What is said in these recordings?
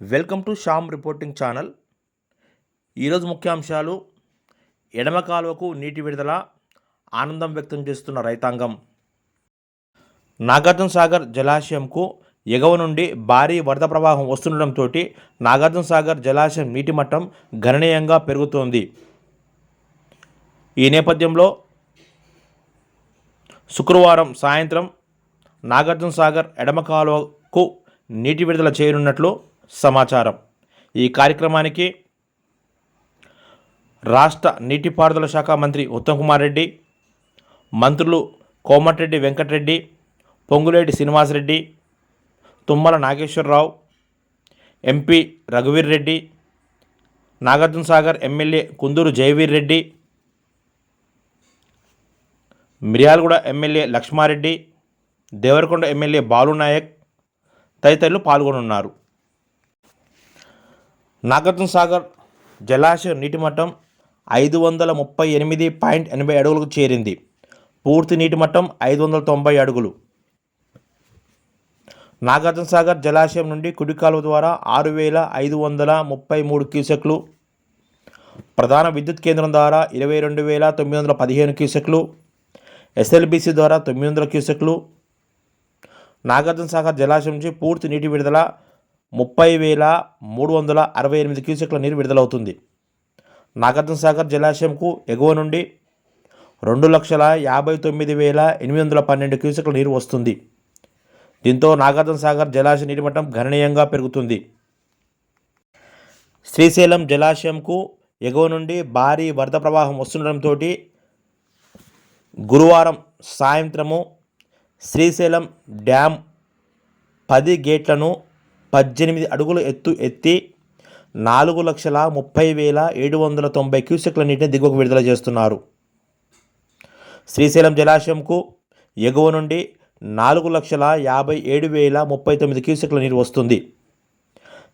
Welcome to Shyam reporting channel. ఈరోజు ముఖ్యాంశాలు ఎడమ కాలువకు నీటి విడుదల ఆనందం వ్యక్తం చేస్తున్న రైతాంగం. నాగార్జున సాగర్ జలాశయంకు ఎగువ నుండి భారీ వరద ప్రవాహం వస్తుండటంతో నాగార్జున సాగర్ జలాశయం నీటి మట్టం గణనీయంగా పెరుగుతోంది. ఈ నేపథ్యంలో శుక్రవారం సాయంత్రం నాగార్జున సాగర్ ఎడమ కాలువకు నీటి విడుదల చేయనున్నట్లు సమాచారం. ఈ కార్యక్రమానికి రాష్ట్ర నీటిపారుదల శాఖ మంత్రి ఉత్తమ్ కుమార్ రెడ్డి మంత్రులు Komatireddy Venkatareddy Ponguleti Srinivasa Reddy Tummala Nageswararao MP రఘువీర్ Reddy Nagarjuna Sagar MLA Kunduru Jayaveer Reddy Miryalaguda MLA Lakshmareddy Devarakonda MLA Balunayak తదితరులు పాల్గొనున్నారు. నాగార్జున సాగర్ జలాశయ నీటి మట్టం ఐదు వందల ముప్పై ఎనిమిది పాయింట్ ఎనభై అడుగులకు చేరింది. పూర్తి నీటి మట్టం ఐదు వందల తొంభై అడుగులు. నాగార్జున సాగర్ జలాశయం నుండి కుడి కాలువ ద్వారా ఆరు వేల ఐదు వందల ముప్పై మూడు క్యూసెక్లు ప్రధాన విద్యుత్ కేంద్రం ద్వారా ఇరవై రెండు వేల తొమ్మిది వందల పదిహేను క్యూసెక్లు ఎస్ఎల్బిసి ద్వారా తొమ్మిది వందల క్యూసెక్లు. నాగార్జున సాగర్ జలాశయం నుంచి పూర్తి నీటి విడుదల ముప్పై వేల మూడు వందల అరవై ఎనిమిది క్యూసెక్ల నీరు విడుదలవుతుంది. నాగార్జున సాగర్ జలాశయంకు ఎగువ నుండి రెండు లక్షల యాభై తొమ్మిది వేల ఎనిమిది వందల పన్నెండు క్యూసెక్ల నీరు వస్తుంది. దీంతో నాగార్జున సాగర్ జలాశయ నీటి మట్టం గణనీయంగా పెరుగుతుంది. శ్రీశైలం జలాశయంకు ఎగువ నుండి భారీ వరద ప్రవాహం వస్తుండటంతో గురువారం సాయంత్రము శ్రీశైలం డ్యామ్ పది గేట్లను పద్దెనిమిది అడుగుల ఎత్తు ఎత్తి నాలుగు లక్షల ముప్పై వేల ఏడు వందల తొంభై క్యూసెక్ల నీటిని దిగువకు విడుదల చేస్తున్నారు. శ్రీశైలం జలాశయంకు ఎగువ నుండి నాలుగు లక్షల యాభై ఏడు వేల ముప్పై తొమ్మిది క్యూసెక్ల నీరు వస్తుంది.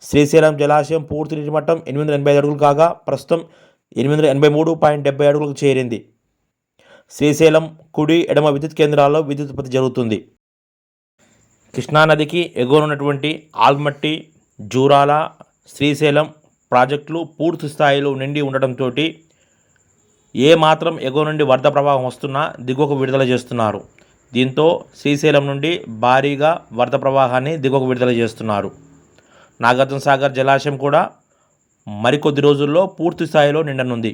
శ్రీశైలం జలాశయం పూర్తి నీటి మట్టం ఎనిమిది వందల ఎనభై అడుగులు కాగా ప్రస్తుతం ఎనిమిది వందల ఎనభై మూడు పాయింట్ డెబ్బై అడుగులకు చేరింది. శ్రీశైలం కుడి ఎడమ విద్యుత్ కేంద్రాల్లో విద్యుత్ ఉత్పత్తి జరుగుతుంది. కృష్ణానదికి ఎగువనున్నటువంటి ఆల్మట్టి జూరాల శ్రీశైలం ప్రాజెక్టులు పూర్తి స్థాయిలో నిండి ఉండటంతో ఏ మాత్రం ఎగువ నుండి వరద ప్రవాహం వస్తున్నా దిగువకు విడుదల చేస్తున్నారు. దీంతో శ్రీశైలం నుండి భారీగా వరద ప్రవాహాన్ని దిగువకు విడుదల చేస్తున్నారు. నాగార్జున సాగర్ జలాశయం కూడా మరికొద్ది రోజుల్లో పూర్తి స్థాయిలో నిండనుంది.